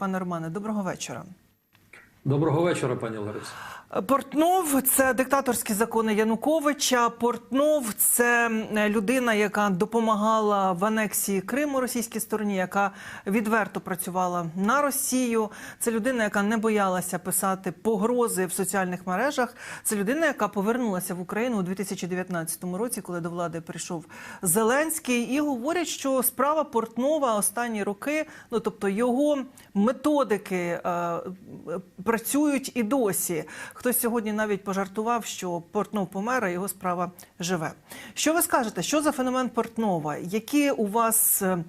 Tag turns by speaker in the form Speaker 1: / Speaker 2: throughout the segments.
Speaker 1: Пане Романе, доброго вечора.
Speaker 2: Доброго вечора, пані Лариса.
Speaker 1: Портнов це диктаторські закони Януковича. Портнов це людина, яка допомагала в анексії Криму російській стороні, яка відверто працювала на Росію. Це людина, яка не боялася писати погрози в соціальних мережах. Це людина, яка повернулася в Україну у 2019 році, коли до влади прийшов Зеленський. І говорять, що справа Портнова останні роки, ну тобто його методики е, працюють і досі. Хтось сьогодні навіть пожартував, що Портнов помер, а його справа живе. Що ви скажете? Що за феномен Портнова? Які у вас е,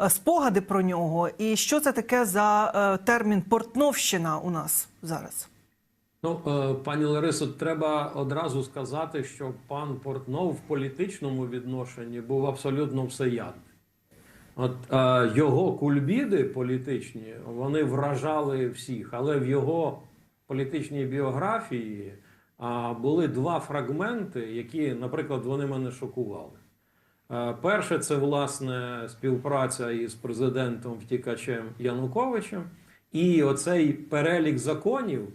Speaker 1: е, спогади про нього? І що це таке за е, термін Портновщина у нас зараз?
Speaker 2: Ну, пані Ларисо, треба одразу сказати, що пан Портнов в політичному відношенні був абсолютно всеядний. От е, його кульбіди політичні вони вражали всіх, але в його політичній біографії а, були два фрагменти, які, наприклад, вони мене шокували. Е, Перше, це власне співпраця із президентом втікачем Януковичем, і оцей перелік законів,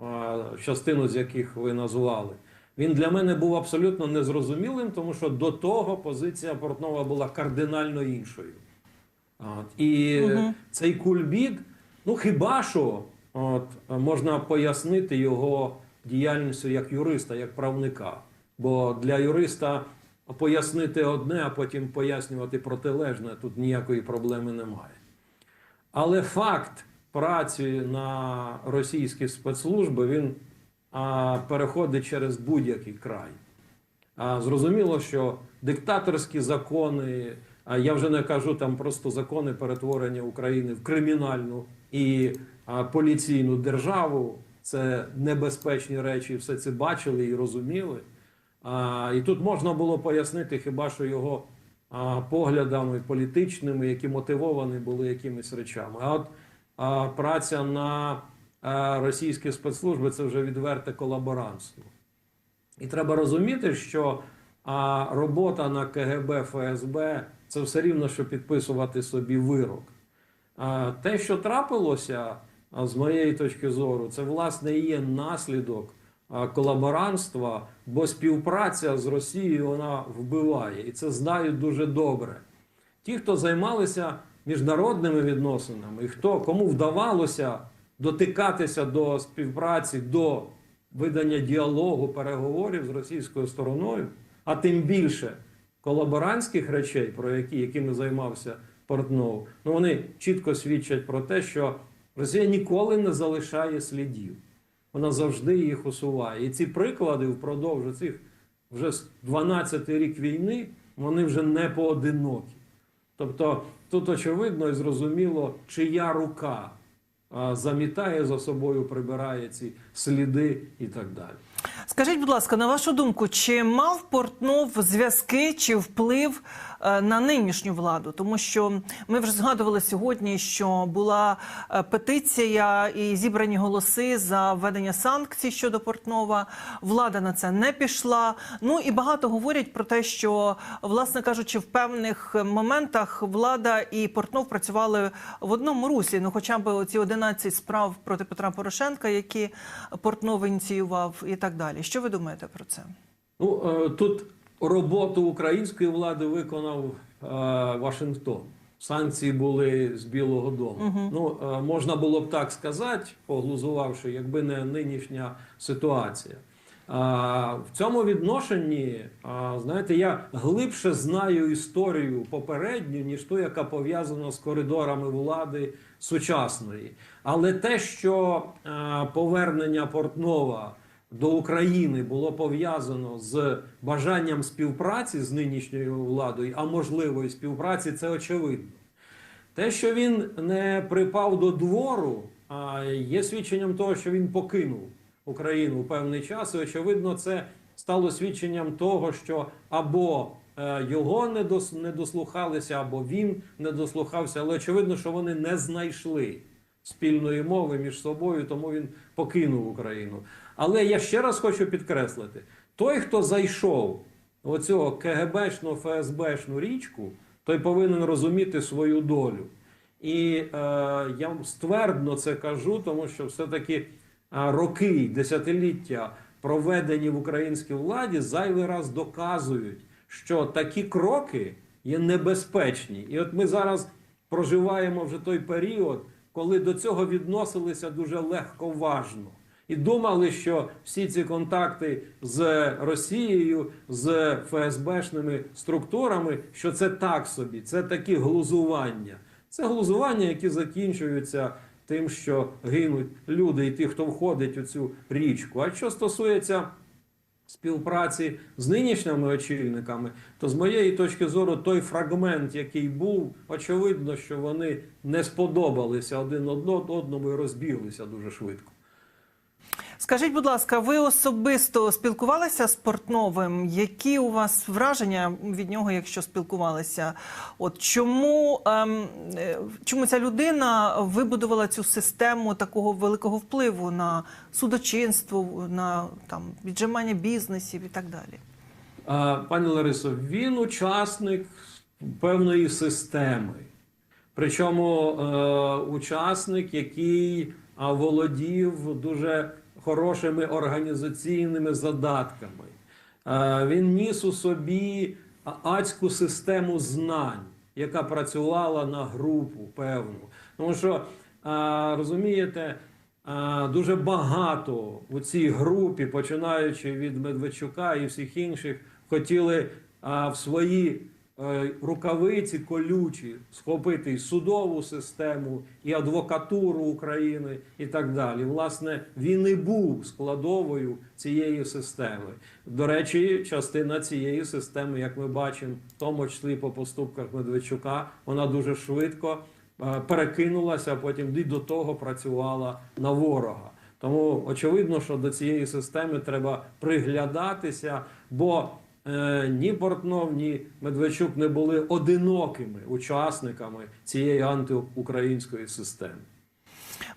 Speaker 2: е, частину з яких ви назвали, він для мене був абсолютно незрозумілим, тому що до того позиція Портнова була кардинально іншою. От, і
Speaker 1: Мгм.
Speaker 2: цей кульбіт, ну хіба що от, можна пояснити його діяльністю як юриста, як правника. Бо для юриста пояснити одне, а потім пояснювати протилежне, тут ніякої проблеми немає. Але факт праці на російські спецслужби він а, переходить через будь-який край. А, зрозуміло, що диктаторські закони, а я вже не кажу там просто закони перетворення України в кримінальну і а, поліційну державу. Це небезпечні речі, все це бачили і розуміли. А, і тут можна було пояснити хіба що його а, поглядами політичними, які мотивовані були якимись речами. А от а, праця на російські спецслужби це вже відверте колаборантство. І треба розуміти, що робота на КГБ ФСБ це все рівно, що підписувати собі вирок. Те, що трапилося, з моєї точки зору, це власне є наслідок колаборантства, бо співпраця з Росією вона вбиває, і це знають дуже добре. Ті, хто займалися міжнародними відносинами, і хто кому вдавалося дотикатися до співпраці, до видання діалогу, переговорів з російською стороною, а тим більше колаборантських речей, про які якими займався Портнов, ну вони чітко свідчать про те, що Росія ніколи не залишає слідів. Вона завжди їх усуває. І ці приклади впродовж цих вже 12 рік війни, вони вже не поодинокі. Тобто тут очевидно і зрозуміло, чия рука замітає за собою, прибирає ці сліди і так далі.
Speaker 1: Скажіть, будь ласка, на вашу думку, чи мав Портнов зв'язки чи вплив е, на нинішню владу? Тому що ми вже згадували сьогодні, що була е, петиція і зібрані голоси за введення санкцій щодо Портнова. Влада на це не пішла. Ну і багато говорять про те, що, власне кажучи, в певних моментах влада і Портнов працювали в одному руслі. Ну, хоча б оці 11 справ проти Петра Порошенка, які Портнов ініціював, і так далі. Що ви думаєте про це?
Speaker 2: Ну е, тут роботу української влади виконав е, Вашингтон. Санкції були з Білого Дому. Ну е, можна було б так сказати, поглузувавши, якби не нинішня ситуація. В цьому відношенні, знаєте, я глибше знаю історію попередню, ніж ту, яка пов'язана з коридорами влади сучасної. Але те, що повернення Портнова до України було пов'язано з бажанням співпраці з нинішньою владою, а можливої співпраці, це очевидно. Те, що він не припав до двору, а є свідченням того, що він покинув Україну у певний час. І очевидно, це стало свідченням того, що або е, його не дослухалися, або він не дослухався. Але очевидно, що вони не знайшли спільної мови між собою, тому він покинув Україну. Але я ще раз хочу підкреслити: той, хто зайшов оцього КГБшну, ФСБшну річку, той повинен розуміти свою долю. І е, я ствердно це кажу, тому що все-таки е, роки, десятиліття, проведені в українській владі, зайвий раз доказують, що такі кроки є небезпечні. І от ми зараз проживаємо вже той період, коли до цього відносилися дуже легковажно. І думали, що всі ці контакти з Росією, з ФСБшними структурами, що це так собі, це такі глузування. Це глузування, які закінчуються тим, що гинуть люди і ті, хто входить у цю річку. А що стосується співпраці з нинішніми очільниками, то з моєї точки зору, той фрагмент, який був, очевидно, що вони не сподобалися один одному і розбіглися дуже швидко.
Speaker 1: Скажіть, будь ласка, ви особисто спілкувалися з Портновим? Які у вас враження від нього, якщо спілкувалися? От чому, ем, е, чому ця людина вибудувала цю систему такого великого впливу на судочинство, на там віджимання бізнесів і так далі?
Speaker 2: Пані Ларисо, він учасник певної системи. Причому е, учасник, який володів дуже хорошими організаційними задатками. Е, він ніс у собі адську систему знань, яка працювала на групу певну. Тому що, е, розумієте, е, дуже багато у цій групі, починаючи від Медведчука і всіх інших, хотіли в свої рукавиці колючі схопити і судову систему, і адвокатуру України, і так далі. Власне, він і був складовою цієї системи. До речі, частина цієї системи, як ми бачимо, в тому числі по поступках Медведчука, вона дуже швидко е, перекинулася, а потім і до того працювала на ворога. Тому очевидно, що до цієї системи треба приглядатися, бо е, ні Портнов, ні Медведчук не були одинокими учасниками цієї антиукраїнської системи.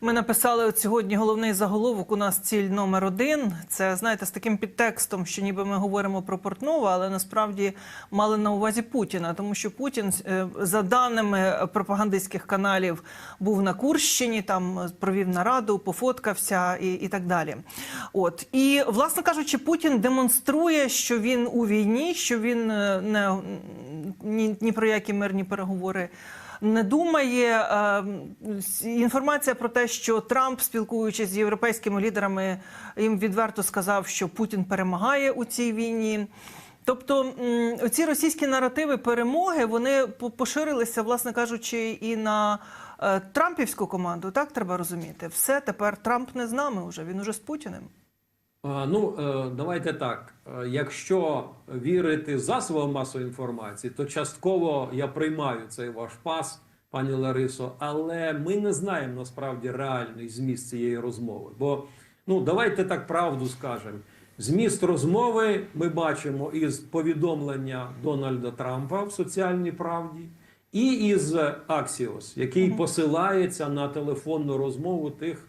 Speaker 1: Ми написали от сьогодні головний заголовок. У нас ціль номер один. Це знаєте, з таким підтекстом, що ніби ми говоримо про Портнова, але насправді мали на увазі Путіна, тому що Путін, е, за даними пропагандистських каналів, був на Курщині, там е, провів нараду, пофоткався і, і так далі. От і власне кажучи, Путін демонструє, що він у війні, що він е, не ні, ні про які мирні переговори не думає. Е, Інформація про те, що Трамп, спілкуючись з європейськими лідерами, їм відверто сказав, що Путін перемагає у цій війні. Тобто ці російські наративи перемоги вони по- поширилися, власне кажучи, і на е, Трампівську команду. Так треба розуміти. Все тепер Трамп не з нами вже. Він уже з Путіним.
Speaker 2: Ну, е, давайте так. Е, Якщо вірити засобам масової інформації, то частково я приймаю цей ваш пас, пані Ларисо, але ми не знаємо насправді реальний зміст цієї розмови. Бо ну давайте так правду скажемо. Зміст розмови ми бачимо із повідомлення Дональда Трампа в соціальній правді. І із Axios, який посилається на телефонну розмову тих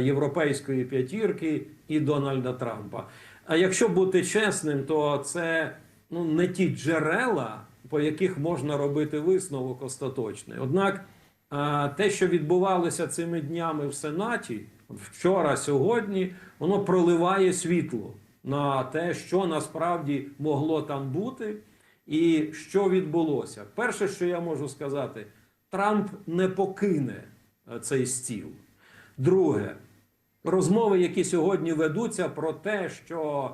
Speaker 2: європейської п'ятірки і Дональда Трампа. А якщо бути чесним, то це ну, не ті джерела, по яких можна робити висновок остаточний. Однак е, те, що відбувалося цими днями в Сенаті, вчора, сьогодні, воно проливає світло на те, що насправді могло там бути. І що відбулося? Перше, що я можу сказати, Трамп не покине е, цей стіл. Друге, розмови, які сьогодні ведуться про те, що,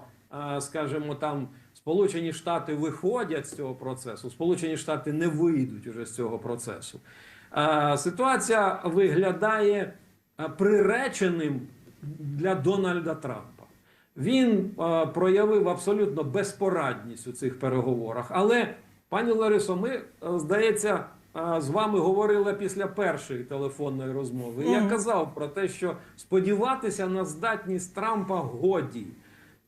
Speaker 2: е, скажімо, там Сполучені Штати виходять з цього процесу, Сполучені Штати не вийдуть уже з цього процесу. Е, Ситуація виглядає е, приреченим для Дональда Трампа. Він проявив абсолютно безпорадність у цих переговорах. Але, пані Ларисо, ми, здається, з вами говорили після першої телефонної розмови. Я казав про те, що сподіватися на здатність Трампа годі.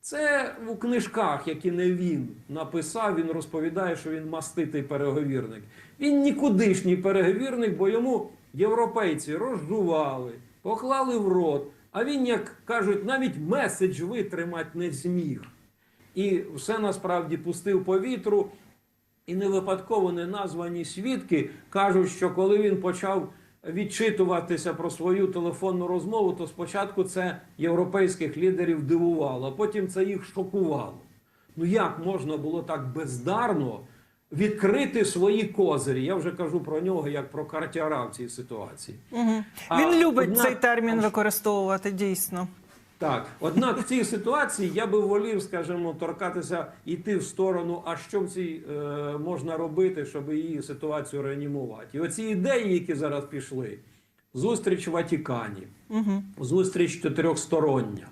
Speaker 2: Це у книжках, які не він написав, він розповідає, що він маститий переговірник. Він нікудишній переговірник, бо йому європейці розжували, поклали в рот. А він, як кажуть, навіть меседж витримати не зміг. І все насправді пустив по вітру. І не випадково не названі свідки кажуть, що коли він почав відчитуватися про свою телефонну розмову, то спочатку це європейських лідерів дивувало, а потім це їх шокувало. Ну як можна було так бездарно відкрити свої козирі? Я вже кажу про нього як про картяра в цій ситуації.
Speaker 1: Угу.
Speaker 2: А,
Speaker 1: Він любить
Speaker 2: однак-
Speaker 1: цей термін використовувати дійсно.
Speaker 2: Так, однак в цій ситуації я би волів, скажімо, торкатися йти в сторону, а що в цій е, можна робити, щоб її ситуацію реанімувати. І оці ідеї, які зараз пішли, зустріч в Ватикані,
Speaker 1: Угу.
Speaker 2: зустріч чотирьохстороння.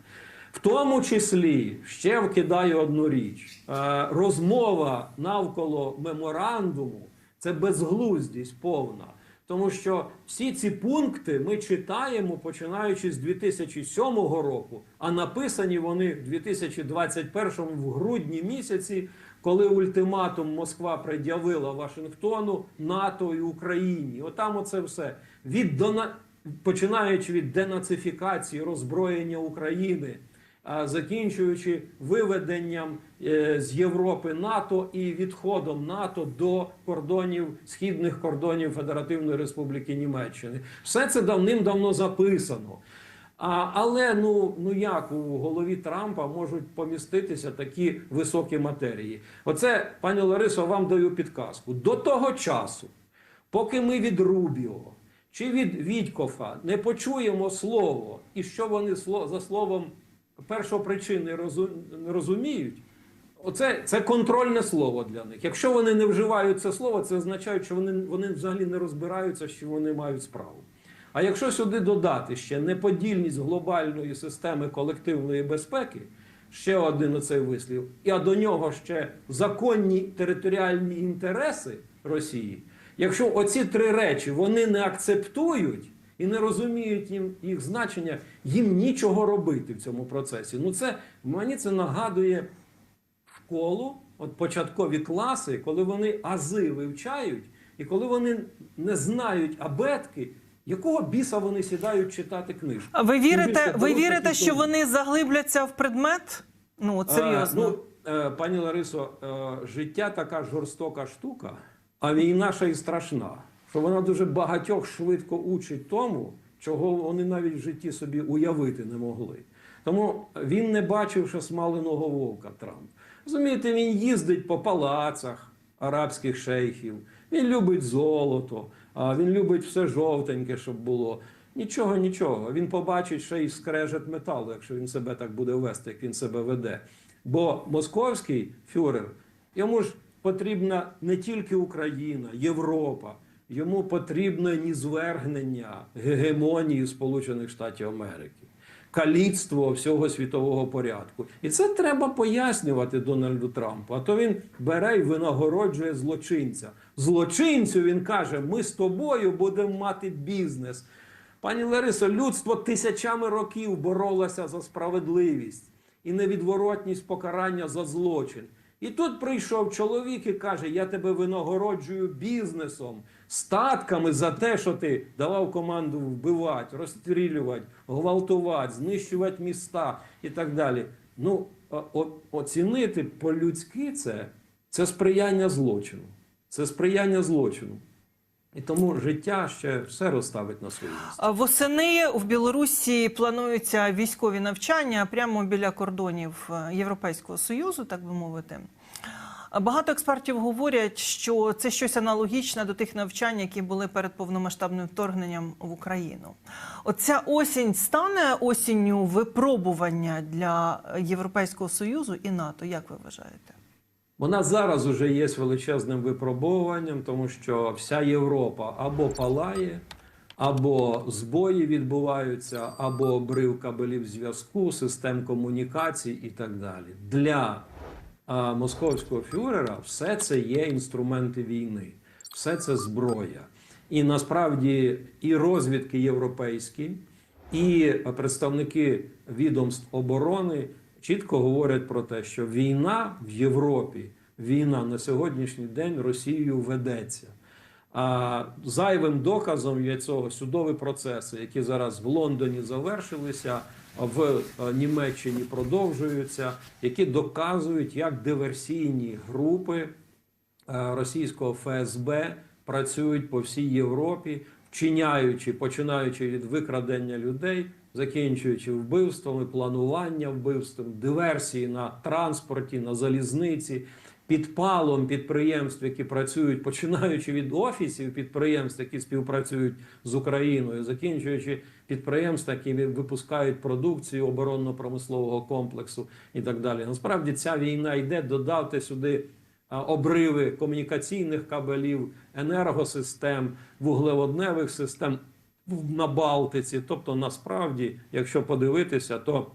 Speaker 2: В тому числі ще вкидаю одну річ: Е, розмова навколо меморандуму це безглуздість повна. Тому що всі ці пункти ми читаємо починаючи з 2007 року, а написані вони в 2021 в грудні місяці, коли ультиматум Москва пред'явила Вашингтону, НАТО і Україні. Отам оце все. Від дона... Починаючи від денацифікації роззброєння України, закінчуючи виведенням е, з Європи НАТО і відходом НАТО до кордонів східних кордонів Федеративної Республіки Німеччини, все це давним-давно записано. А, але ну, ну як у голові Трампа можуть поміститися такі високі матерії? Оце, пані Ларисо, вам даю підказку. До того часу, поки ми від Рубіо чи від Відькофа не почуємо слово, і що вони за словом першопричини розуміють, оце це контрольне слово для них. Якщо вони не вживають це слово, це означає, що вони, вони взагалі не розбираються, що вони мають справу. А якщо сюди додати ще неподільність глобальної системи колективної безпеки, ще один оцей вислів, і до нього ще законні територіальні інтереси Росії. Якщо оці три речі вони не акцептують і не розуміють їм їх значення, їм нічого робити в цьому процесі. Ну це мені це нагадує школу, от початкові класи, коли вони ази вивчають, і коли вони не знають абетки, якого біса вони сідають читати книжку.
Speaker 1: А ви вірите, ви вірите, що
Speaker 2: тому.
Speaker 1: вони заглибляться в предмет? Ну, от серйозно.
Speaker 2: Е, ну, е, пані Ларисо, е, життя така жорстока штука, а війна ще й страшна. Що вона дуже багатьох швидко учить тому, чого вони навіть в житті собі уявити не могли. Тому він не бачив ще смаленого вовка Трамп. Розумієте, він їздить по палацах арабських шейхів, він любить золото, він любить все жовтеньке, щоб було. Нічого, нічого. Він побачить ще й скрежет металу, якщо він себе так буде вести, як він себе веде. Бо московський фюрер, йому ж потрібна не тільки Україна, Європа. Йому потрібне нізвергнення гегемонії Сполучених Штатів Америки, каліцтво всього світового порядку. І це треба пояснювати Дональду Трампу. А то він бере і винагороджує злочинця. Злочинцю він каже: ми з тобою будемо мати бізнес. Пані Ларисо, людство тисячами років боролося за справедливість і невідворотність покарання за злочин. І тут прийшов чоловік і каже: Я тебе винагороджую бізнесом, статками за те, що ти давав команду вбивати, розстрілювати, гвалтувати, знищувати міста і так далі. Ну, оцінити по-людськи це, це сприяння злочину. Це сприяння злочину. І тому життя ще все розставить на свої місце.
Speaker 1: Восени в Білорусі плануються військові навчання прямо біля кордонів е, Європейського союзу, так би мовити. Багато експертів говорять, що це щось аналогічне до тих навчань, які були перед повномасштабним вторгненням в Україну. Оця осінь стане осінню випробування для Європейського союзу і НАТО. Як ви вважаєте?
Speaker 2: Вона зараз уже є величезним випробовуванням, тому що вся Європа або палає, або збої відбуваються, або обрив кабелів зв'язку, систем комунікацій і так далі. Для московського фюрера все це є інструменти війни, все це зброя. І насправді і розвідки європейські, і представники відомств оборони чітко говорять про те, що війна в Європі, війна на сьогоднішній день Росією ведеться. А зайвим доказом є цього судові процеси, які зараз в Лондоні завершилися, в Німеччині продовжуються, які доказують, як диверсійні групи е, російського ФСБ працюють по всій Європі, вчиняючи, починаючи від викрадення людей, закінчуючи вбивствами, планування вбивств, диверсії на транспорті, на залізниці, підпалом підприємств, які працюють, починаючи від офісів підприємств, які співпрацюють з Україною, закінчуючи підприємств, які випускають продукцію оборонно-промислового комплексу і так далі. Насправді ця війна йде додати сюди обриви комунікаційних кабелів, енергосистем, вуглеводневих систем на Балтиці. Тобто, насправді, якщо подивитися, то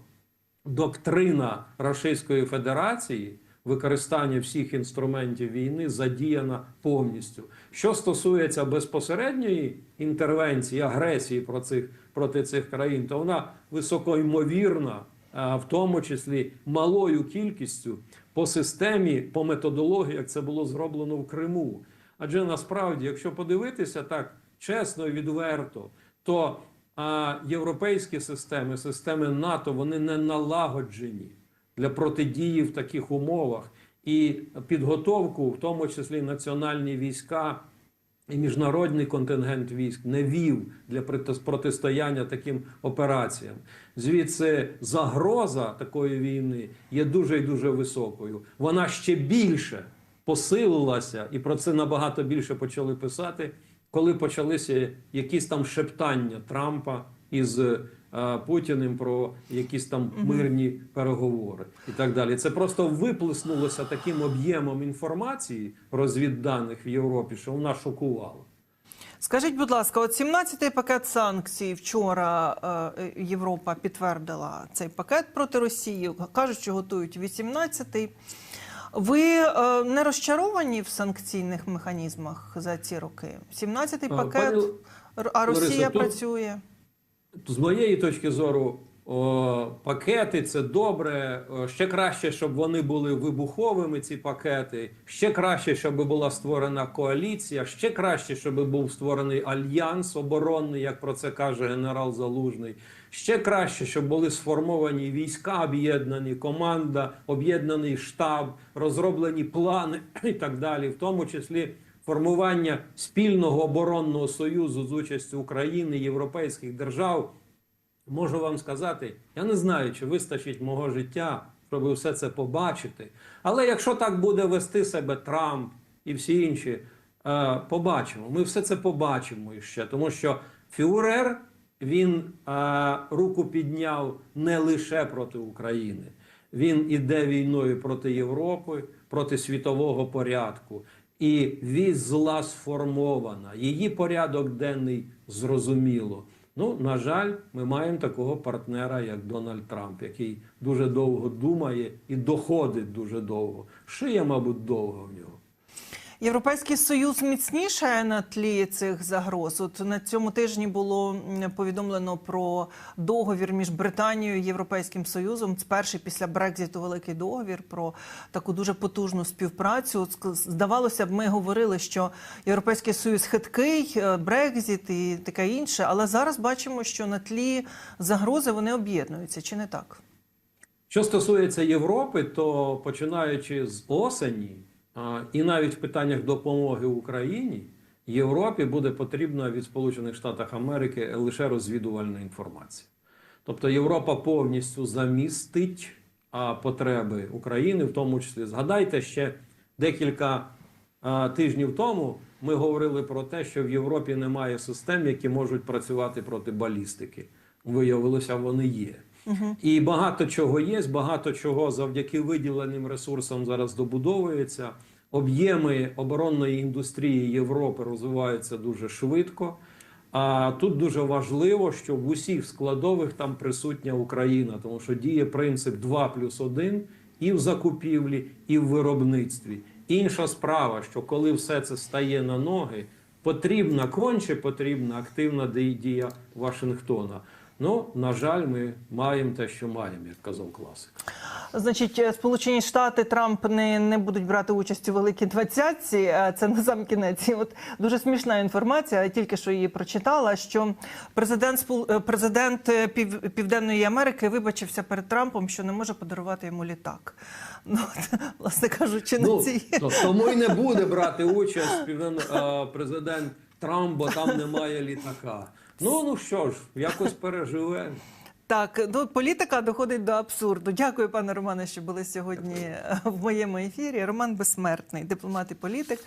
Speaker 2: доктрина Російської Федерації використання всіх інструментів війни задіяна повністю. Що стосується безпосередньої інтервенції, агресії про цих, проти цих країн, то вона високоймовірна, а, в тому числі малою кількістю по системі, по методології, як це було зроблено в Криму. Адже насправді, якщо подивитися так чесно і відверто, то а, європейські системи, системи НАТО, вони не налагоджені для протидії в таких умовах. І підготовку, в тому числі національні війська і міжнародний контингент військ, не вів для протистояння таким операціям. Звідси загроза такої війни є дуже і дуже високою. Вона ще більше посилилася, і про це набагато більше почали писати, коли почалися якісь там шептання Трампа із е, Путіним про якісь там мирні переговори і так далі. Це просто виплеснулося таким об'ємом інформації розвідданих в Європі, що вона шокувала.
Speaker 1: Скажіть, будь ласка, от 17-й пакет санкцій вчора е, Європа підтвердила цей пакет проти Росії. Кажуть, що готують 18-й. Ви е, не розчаровані в санкційних механізмах за ці роки? 17-й пакет,
Speaker 2: пані
Speaker 1: а Росія
Speaker 2: Лариса, тут-
Speaker 1: працює.
Speaker 2: З моєї точки зору, о, пакети це добре. О, Ще краще, щоб вони були вибуховими, ці пакети. Ще краще, щоб була створена коаліція. Ще краще, щоб був створений альянс оборонний, як про це каже генерал Залужний. Ще краще, щоб були сформовані війська, об'єднані команда, об'єднаний штаб, розроблені плани і так далі, в тому числі формування спільного оборонного союзу з участю України, європейських держав. Можу вам сказати, я не знаю, чи вистачить мого життя, щоб все це побачити. Але якщо так буде вести себе Трамп і всі інші, е, побачимо. Ми все це побачимо ще, тому що фюрер він е, руку підняв не лише проти України. Він іде війною проти Європи, проти світового порядку. І вісь зла сформована. Її порядок денний зрозуміло. Ну, на жаль, ми маємо такого партнера, як Дональд Трамп, який дуже довго думає і доходить дуже довго. Шия, мабуть, довго в нього.
Speaker 1: Європейський союз міцнішає на тлі цих загроз. От на цьому тижні було повідомлено про договір між Британією і Європейським Союзом. Це перший після Брекзиту великий договір про таку дуже потужну співпрацю. От, Здавалося б, ми говорили, що Європейський Союз хиткий, е, Брекзит і таке інше. Але зараз бачимо, що на тлі загрози вони об'єднуються, чи не так?
Speaker 2: Що стосується Європи, то починаючи з осені, і навіть в питаннях допомоги Україні, Європі буде потрібна від Сполучених Штатів Америки лише розвідувальна інформація. Тобто Європа повністю замістить потреби України, в тому числі згадайте ще декілька тижнів тому. Ми говорили про те, що в Європі немає систем, які можуть працювати проти балістики. Виявилося, вони є. І багато чого є, багато чого завдяки виділеним ресурсам зараз добудовується. Об'єми оборонної індустрії Європи розвиваються дуже швидко. А тут дуже важливо, що в усіх складових там присутня Україна, тому що діє принцип 2 плюс 1 і в закупівлі, і в виробництві. Інша справа, що коли все це стає на ноги, потрібна конче потрібна активна ді- дія Вашингтона. Ну, на жаль, ми маємо те, що маємо, як казав класик.
Speaker 1: Значить, е, Сполучені Штати Трамп не, не будуть брати участь у великій двадцятці. е, Це на сам кінець. І От дуже смішна інформація. Я тільки що її прочитала. Що президент е, президент Пів, Південної Америки вибачився перед Трампом, що не може подарувати йому літак. Ну от, власне кажучи, на
Speaker 2: Ну,
Speaker 1: цій
Speaker 2: то, тому й не буде брати участь президент Трамп, бо там немає літака. Ну ну що ж, якось переживе.
Speaker 1: так, ну політика доходить до абсурду. Дякую, пане Романе, що були сьогодні е, в моєму ефірі. Роман Безсмертний, дипломат і політик.